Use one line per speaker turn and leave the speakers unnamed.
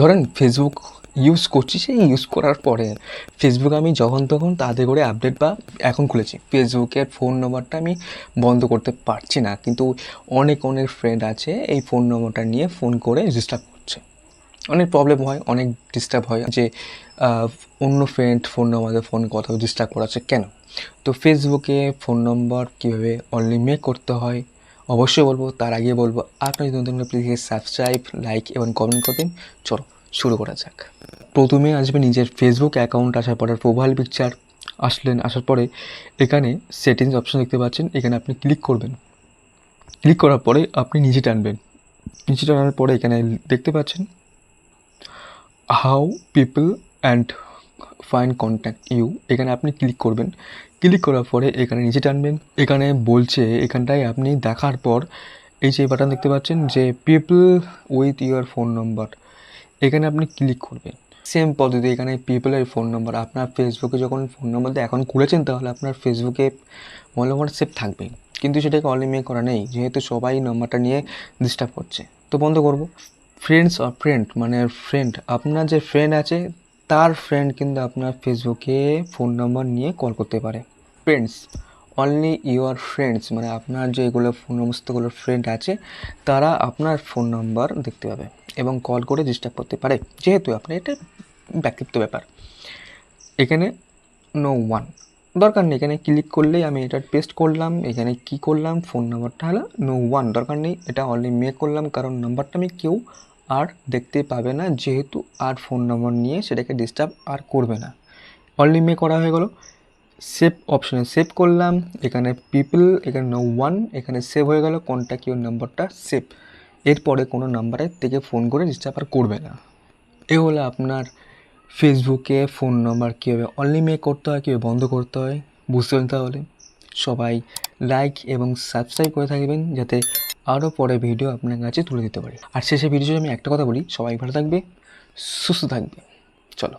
ধরেন Facebook use করছি, সেই ইউজ করার পরে ফেসবুক আমি যখন তখন তাড়াতাড়ি করে আপডেট বা এখন খুলেছি। ফেসবুকের ফোন নম্বরটা আমি বন্ধ করতে পারছি না, কিন্তু অনেক অনেক ফ্রেন্ড আছে এই ফোন নম্বরটা নিয়ে ফোন করে ডিস্টার্ব করছে। অনেক প্রবলেম হয়, অনেক ডিস্টার্ব হয় যে অন্য ফ্রেন্ড ফোন নম্বরে ফোন কথা ডিস্টার্ব করাচ্ছে কেন? তো ফেসবুকে ফোন নম্বর কীভাবে অনলি মেক করতে হয়? অবশ্যই বলব, তার আগে বলব, আপনার যদি নতুন প্লিজ সাবস্ক্রাইব লাইক এবং কমেন্ট করবেন, চলো শুরু করা যাক। প্রথমে আসবে নিজের ফেসবুক অ্যাকাউন্ট আসার পরে প্রোফাইল পিকচার আসলেন, আসার পরে এখানে সেটিংস অপশন দেখতে পাচ্ছেন, এখানে আপনি ক্লিক করবেন। ক্লিক করার পরে আপনি নিচে টানবেন। নিচে টানার পরে এখানে দেখতে পাচ্ছেন how people and find contact you এখানে আপনি ক্লিক করবেন। ক্লিক করার পরে এখানে নিচে টানবেন। এখানে বলছে, এখানটায় আপনি দেখার পর এই যে বাটন দেখতে পাচ্ছেন যে people with your phone number এখানে আপনি ক্লিক করবেন। সেম পদ্ধতি এখানে পিপলের ফোন নম্বর আপনার ফেসবুকে যখন ফোন নম্বর দিয়ে এখন খুলেছেন, তাহলে আপনার ফেসবুকে মোবাইল নম্বর সেভ থাকবে কিন্তু সেটাকে অনলি করা নেই, যেহেতু সবাই নম্বরটা নিয়ে ডিস্টার্ব করছে। তো বন্ধ করব। ফ্রেন্ডস অর ফ্রেন্ড মানে ফ্রেন্ড আপনার যে ফ্রেন্ড আছে তার ফ্রেন্ড কিন্তু আপনার ফেসবুকে ফোন নম্বর নিয়ে কল করতে পারে। ফ্রেন্ডস অনলি ইউর ফ্রেন্ডস মানে আপনার যেগুলো ফোন সমস্তগুলো ফ্রেন্ড আছে, তারা আপনার ফোন নাম্বার দেখতে পাবে এবং কল করে ডিস্টার্ব করতে পারে। যেহেতু আপনার এটা ব্যক্তিত্ব ব্যাপার। এখানে নো ওয়ান দরকার নেই, এখানে ক্লিক করলেই আমি এটা পেস্ট করলাম, এখানে কি করলাম ফোন নাম্বারটা হলো নো ওয়ান দরকার নেই, এটা অনলি মে করলাম, কারণ নাম্বারটা আমি কেউ আর দেখতে পাবে না, যেহেতু আর ফোন নম্বর নিয়ে সেটাকে ডিস্টার্ব আর করবে না। অনলি মে করা হয়ে গেলো। সেভ অপশানে সেভ করলাম। এখানে পিপল এখানে নো ওয়ান এখানে সেভ হয়ে গেল। কন্ট্যাক্ট ইউর নাম্বারটা সেভ এরপরে কোনো নাম্বারের থেকে ফোন করে ডিস্টার্ব আর করবে না। এ হলো আপনার ফেসবুকে ফোন নাম্বার কীভাবে অনলি মে করতে হয়, কীভাবে বন্ধ করতে হয়, বুঝতে তাহলে? সবাই লাইক এবং সাবস্ক্রাইব করে থাকবেন, যাতে আরও পরে ভিডিও আপনার কাছে তুলে দিতে পারি। আর শেষে ভিডিও আমি একটা কথা বলি, সবাই ভালো থাকবে, সুস্থ থাকবে। চলো।